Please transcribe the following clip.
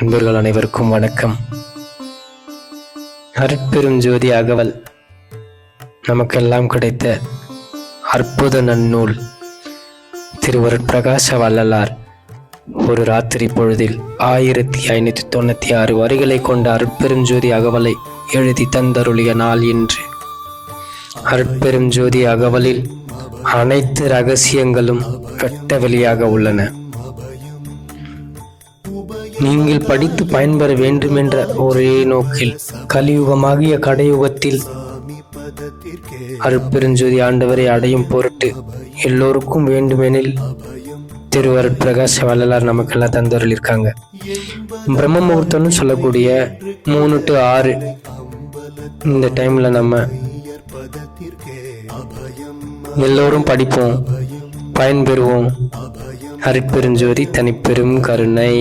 அன்பர்கள் அனைவருக்கும் வணக்கம். அருட்பெரும் ஜோதி அகவல். நமக்கெல்லாம் கிடைத்த அற்புத நன்னூல் திருவருட்பிரகாச வள்ளலார். ஒரு ராத்திரி பொழுதில் ஆயிரத்தி ஐநூற்றி தொண்ணூற்றி ஆறு வரிகளை கொண்ட அருட்பெரும் ஜோதி அகவலை எழுதி தந்தருளிய நாள் இன்று. அருட்பெரும் ஜோதி அகவலில் அனைத்து ரகசியங்களும் வெட்ட வெளியாக உள்ளன. நீங்கள் படித்து பயன்பெற வேண்டுமென்ற ஒரே நோக்கில் கலியுகமாகிய கடையுகத்தில் அருப்பெருஞ்சோதி ஆண்டவரை அடையும் பொருட்டு எல்லோருக்கும் வேண்டுமெனில் திருவருட் பிரகாஷ் வள்ளலார் நமக்கெல்லாம் தந்தருளிருக்காங்க. பிரம்ம முகூர்த்தம்னு சொல்லக்கூடிய மூணு டு ஆறு இந்த டைம்ல நம்ம எல்லோரும் படிப்போம் பயன்பெறுவோம். அருட்பெருஞ்சோதி தனிப்பெரும் கருணை.